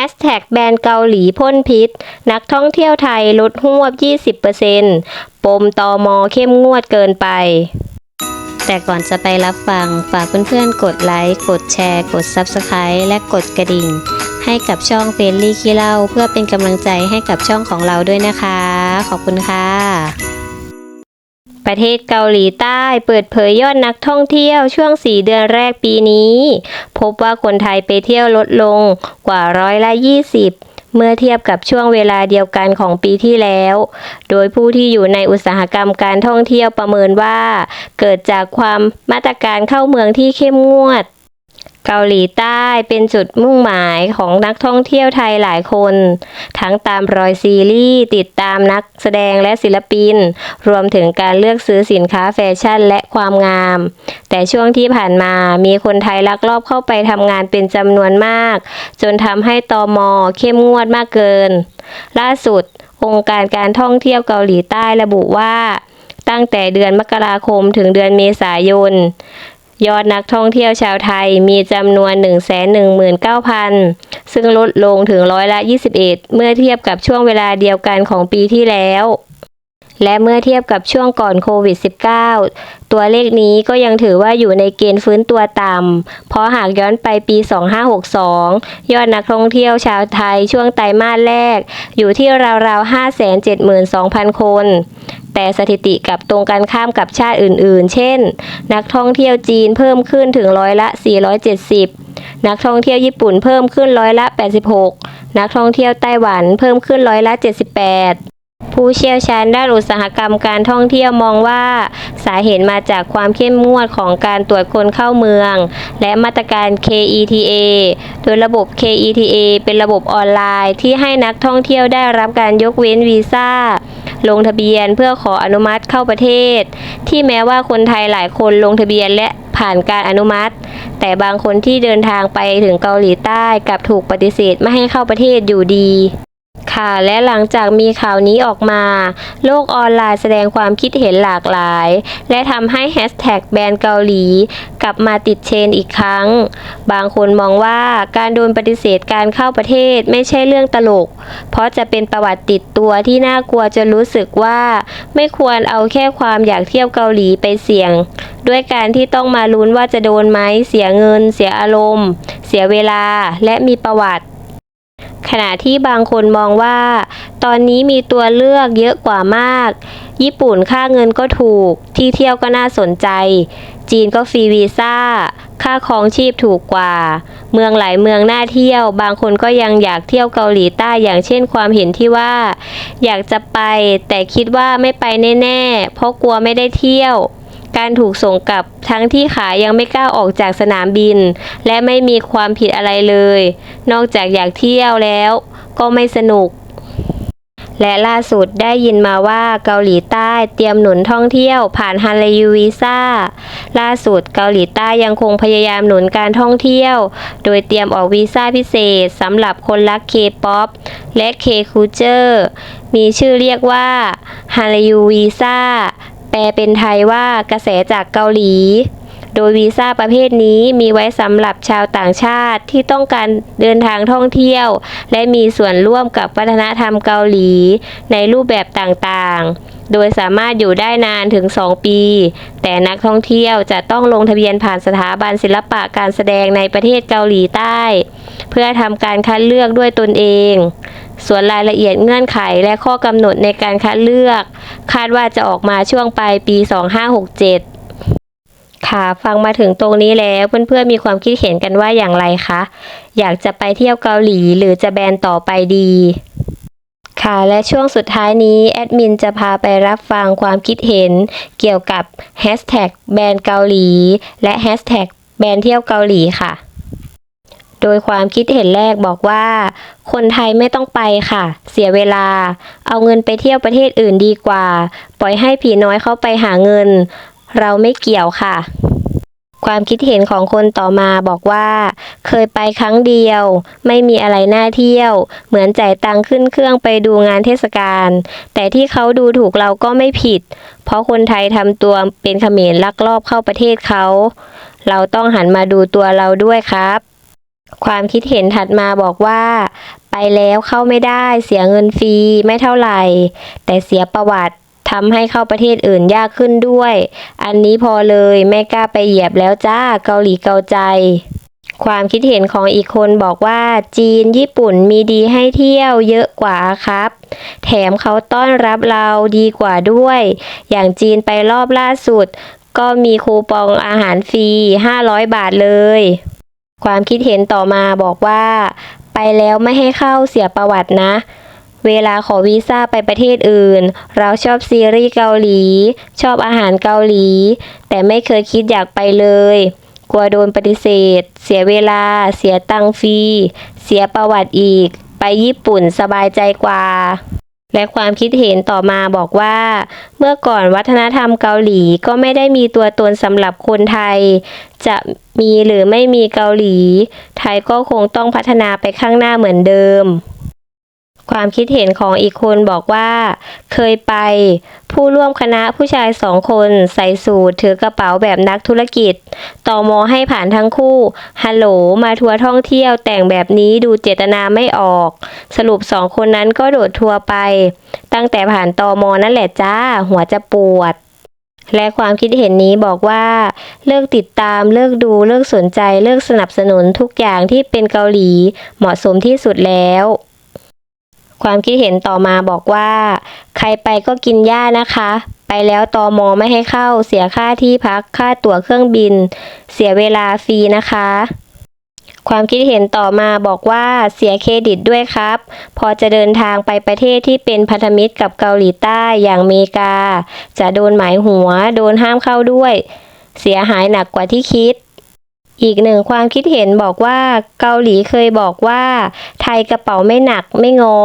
Hashtag แบรนด์เกาหลีพ่นพิษ นักท่องเที่ยวไทยลดหวบ 20%ปมตอมอเข้มงวดเกินไป แต่ก่อนจะไปรับฟัง ฝากเพื่อนๆ กดไลค์ กดแชร์ กด Subscribe และกดกระดิ่ง ให้กับช่องเฟรนลี่ขี้เล่า เพื่อเป็นกำลังใจให้กับช่องของเราด้วยนะคะ ขอบคุณค่ะ ประเทศเกาหลีใต้เปิดเผยยอดนักท่องเที่ยวช่วง 4 เดือนแรกปีนี้ พบว่าคนไทยไปเที่ยวลดลงกว่าร้อยละ 20เมื่อเทียบกับช่วงเวลาเดียวกันของปีที่แล้ว โดยผู้ที่อยู่ในอุตสาหกรรมการท่องเที่ยวประเมินว่า เกิดจากความมาตรการเข้าเมืองที่เข้มงวด เกาหลีใต้เป็นจุดมุ่งหมายของนักท่องเที่ยวไทยหลายคน ทั้งตามรอยซีรีส์ติดตามนักแสดงและศิลปิน รวมถึงการเลือกซื้อสินค้าแฟชั่นและความงาม แต่ช่วงที่ผ่านมามีคนไทยลักลอบเข้าไปทำงานเป็นจำนวนมาก จนทำให้ตอมอเข้มงวดมากเกิน ล่าสุด องค์การการท่องเที่ยวเกาหลีใต้ระบุว่า ตั้งแต่เดือนมกราคมถึงเดือนเมษายน ยอดนักท่องเที่ยวชาวไทยมีจำนวน 119,000 ซึ่งลดลงถึงร้อยละ 21 เมื่อเทียบกับช่วงเวลาเดียวกันของปีที่แล้ว และเมื่อเทียบกับช่วงก่อนโควิด -19 ตัวเลขนี้ก็ยังถือว่าอยู่ในเกณฑ์ฟื้นตัวต่ำ เพราะหากย้อนไปปี 2562 ยอดนักท่องเที่ยวชาวไทยช่วงไตรมาสแรก อยู่ที่ราวๆ 572,000 คน แต่สถิติกับตรงกันข้ามกับชาติอื่นๆ เช่น นักท่องเที่ยวจีนเพิ่มขึ้นถึงร้อยละ 470 นักท่องเที่ยวญี่ปุ่นเพิ่มขึ้นร้อยละ 86 นักท่องเที่ยวไต้หวันเพิ่มขึ้นร้อยละ 78ผู้เชี่ยวชาญด้านอุตสาหกรรมการท่องเที่ยวมองว่า สาเหตุมาจากความเข้มงวดของการตรวจคนเข้าเมือง และมาตรการ KETA โดยระบบ KETA เป็นระบบออนไลน์ที่ให้นักท่องเที่ยวได้รับการยกเว้นวีซ่า ลงทะเบียนเพื่อขออนุมัติเข้าประเทศ ที่แม้ว่าคนไทยหลายคนลงทะเบียนและผ่านการอนุมัติ แต่บางคนที่เดินทางไปถึงเกาหลีใต้กลับถูกปฏิเสธไม่ให้เข้าประเทศอยู่ดี ค่ะและหลังจากมีข่าวนี้ออกมา โลกออนไลน์แสดงความคิดเห็นหลากหลาย และทำให้แฮชแท็กแบรนด์เกาหลี กลับมาติดเทรนอีกครั้ง บางคนมองว่าการโดนปฏิเสธการเข้าประเทศไม่ใช่เรื่องตลก เพราะจะเป็นประวัติติดตัวที่น่ากลัวจนรู้สึกว่า ไม่ควรเอาแค่ความอยากเที่ยวเกาหลีไปเสี่ยง ด้วยการที่ต้องมาลุ้นว่าจะโดนไหมเสียเงิน เสียอารมณ์ เสียเวลาและมีประวัติ ขณะที่บางคนมองว่า ตอนนี้มีตัวเลือกเยอะกว่ามาก ญี่ปุ่นค่าเงินก็ถูก ที่เที่ยวก็น่าสนใจ จีนก็ฟรีวีซ่า ค่าครองชีพถูกกว่า เมืองหลายเมืองน่าเที่ยว บางคนก็ยังอยากเที่ยวเกาหลีใต้อย่างเช่นความเห็นที่ว่า อยากจะไป แต่คิดว่าไม่ไปแน่ๆ เพราะกลัวไม่ได้เที่ยว การถูกส่งกลับทั้งที่ขายังไม่กล้าออกจากสนามบิน และไม่มีความผิดอะไรเลย นอกจากอยากเที่ยวแล้ว ก็ไม่สนุก และล่าสุดได้ยินมาว่าเกาหลีใต้เตรียมหนุนท่องเที่ยวผ่านฮันเลยูวีซ่าล่าสุดเกาหลีใต้ยังคงพยายามหนุนการท่องเที่ยว โดยเตรียมออกวีซ่าพิเศษสำหรับคนรักเคป๊อปและเคคูเจอร์มีชื่อเรียกว่าฮันเลยูวีซ่า ลเป็นไทยว่ากระแสจากเกาหลี โดยวีซ่าประเภทนี้มีไว้สำหรับชาวต่างชาติที่ต้องการเดินทางท่องเที่ยว และมีส่วนร่วมกับวัฒนธรรมเกาหลี ในรูปแบบต่างๆ โดยสามารถอยู่ได้นานถึง 2 ปี แต่นักท่องเที่ยวจะต้องลงทะเบียนผ่านสถาบันศิลปะการแสดงในประเทศเกาหลีใต้ เพื่อทำการคัดเลือกด้วยตนเอง ส่วนรายละเอียดเงื่อนไขและข้อกำหนดในการคัดเลือก คาดว่าจะออกมาช่วงปลายปี 2567ค่ะฟังมาถึงตรงนี้แล้วเพื่อนๆมีความคิดเห็นกันว่าอย่างไรคะอยากจะไปเที่ยวเกาหลีหรือจะแบนต่อไปดี ค่ะและช่วงสุดท้ายนี้แอดมินจะพาไปรับฟังความคิดเห็น เกี่ยวกับแฮชแท็กแบนเกาหลี และแฮชแท็กแบนเที่ยวเกาหลีค่ะ โดยความคิดเห็นแรกบอกว่า คนไทยไม่ต้องไปค่ะ เสียเวลา เอาเงินไปเที่ยวประเทศอื่นดีกว่า ปล่อยให้ผีน้อยเข้าไปหาเงิน เราไม่เกี่ยวค่ะ ความคิดเห็นของคนต่อมาบอกว่า เคยไปครั้งเดียว ไม่มีอะไรน่าเที่ยว เหมือนจ่ายตังค์ขึ้นเครื่องไปดูงานเทศกาลแต่ที่เขาดูถูกเราก็ไม่ผิด เพราะคนไทยทำตัวเป็นเขมรลักลอบเข้าประเทศเขา เราต้องหันมาดูตัวเราด้วยครับ ความคิดเห็นถัดมาบอกว่า ไปแล้วเข้าไม่ได้เสียเงินฟรีไม่เท่าไหร่ แต่เสียประวัติทำให้เข้าประเทศอื่นยากขึ้นด้วย อันนี้พอเลยไม่กล้าไปเหยียบแล้วจ้าเกาหลีเกาใจ ความคิดเห็นของอีกคนบอกว่าจีนญี่ปุ่นมีดีให้เที่ยวเยอะกว่าครับ แถมเขาต้อนรับเราดีกว่าด้วย อย่างจีนไปรอบล่าสุด ก็มีคูปองอาหารฟรี 500 บาทเลย ความคิดเห็นต่อมาบอกว่า ไปแล้วไม่ให้เข้าเสียประวัตินะ เวลาขอวีซ่าไปประเทศอื่น เราชอบซีรีส์เกาหลี ชอบอาหารเกาหลี แต่ไม่เคยคิดอยากไปเลย กลัวโดนปฏิเสธ เสียเวลา เสียตังฟรี เสียประวัติอีก ไปญี่ปุ่นสบายใจกว่า และความคิดเห็นต่อมาบอกว่า เมื่อก่อนวัฒนธรรมเกาหลีก็ไม่ได้มีตัวตนสำหรับคนไทย จะมีหรือไม่มีเกาหลี ไทยก็คงต้องพัฒนาไปข้างหน้าเหมือนเดิม ความคิดเห็นของอีกคนบอกว่า เคยไป ผู้ร่วมคณะผู้ชายสองคนใส่สูทถือกระเป๋าแบบนักธุรกิจต่อมอให้ผ่านทั้งคู่ ฮัลโหล มาทัวร์ท่องเที่ยวแต่งแบบนี้ดูเจตนาไม่ออก สรุปสองคนนั้นก็โดดทัวร์ไป ตั้งแต่ผ่านตอมอนั่นแหละจ้า หัวจะปวดและความคิดเห็นนี้บอกว่า เลิกติดตามเลิกดูเลิกสนใจเลิกสนับสนุนทุกอย่างที่เป็นเกาหลีเหมาะสมที่สุดแล้ว ความคิดเห็นต่อมาบอกว่า ใครไปก็กินหญ้านะคะ ไปแล้วตอมอไม่ให้เข้าเสียค่าที่พักค่าตั๋วเครื่องบิน เสียเวลาฟรีนะคะ ความคิดเห็นต่อมาบอกว่าเสียเครดิตด้วยครับ พอจะเดินทางไปประเทศที่เป็นพันธมิตรกับเกาหลีใต้อย่างเมกา จะโดนหมายหัว โดนห้ามเข้าด้วย เสียหายหนักกว่าที่คิด อีกหนึ่งความคิดเห็นบอกว่าเกาหลีเคยบอกว่า ไทยกระเป๋าไม่หนักไม่ง้อ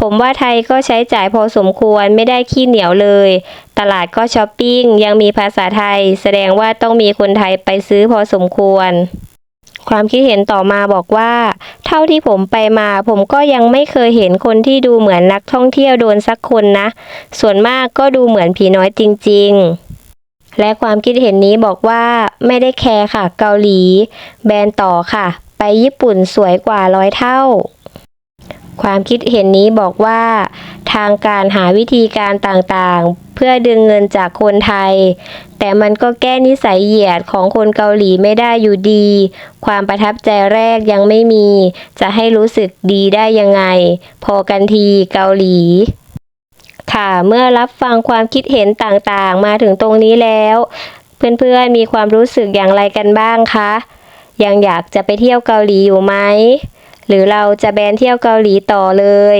ผมว่าไทยก็ใช้จ่ายพอสมควรไม่ได้ขี้เหนียวเลย ตลาดก็ช้อปปิ้ง ยังมีภาษาไทย แสดงว่าต้องมีคนไทยไปซื้อพอสมควร ความคิดเห็นต่อมาบอกว่า เท่าที่ผมไปมา ผมก็ยังไม่เคยเห็นคนที่ดูเหมือนนักท่องเที่ยวโดนสักคนนะ ส่วนมากก็ดูเหมือนผีน้อยจริง ๆ และความคิดเห็นนี้บอกว่าไม่ได้แคร์ค่ะ เกาหลี แบนต่อค่ะ ไปญี่ปุ่นสวยกว่าร้อยเท่า ความคิดเห็นนี้บอกว่า ทางการหาวิธีการต่างๆ เพื่อดึงเงินจากคนไทย แต่มันก็แก้นิสัยเหยียดของคนเกาหลีไม่ได้อยู่ดี ความประทับใจแรกยังไม่มี จะให้รู้สึกดีได้ยังไง พอกันทีเกาหลี ค่ะ เมื่อรับฟังความคิดเห็นต่างๆ มาถึงตรงนี้แล้ว เพื่อนๆ มีความรู้สึกอย่างไรกันบ้างคะ ยังอยากจะไปเที่ยวเกาหลีอยู่ไหม หรือเราจะแบนเที่ยวเกาหลีต่อเลย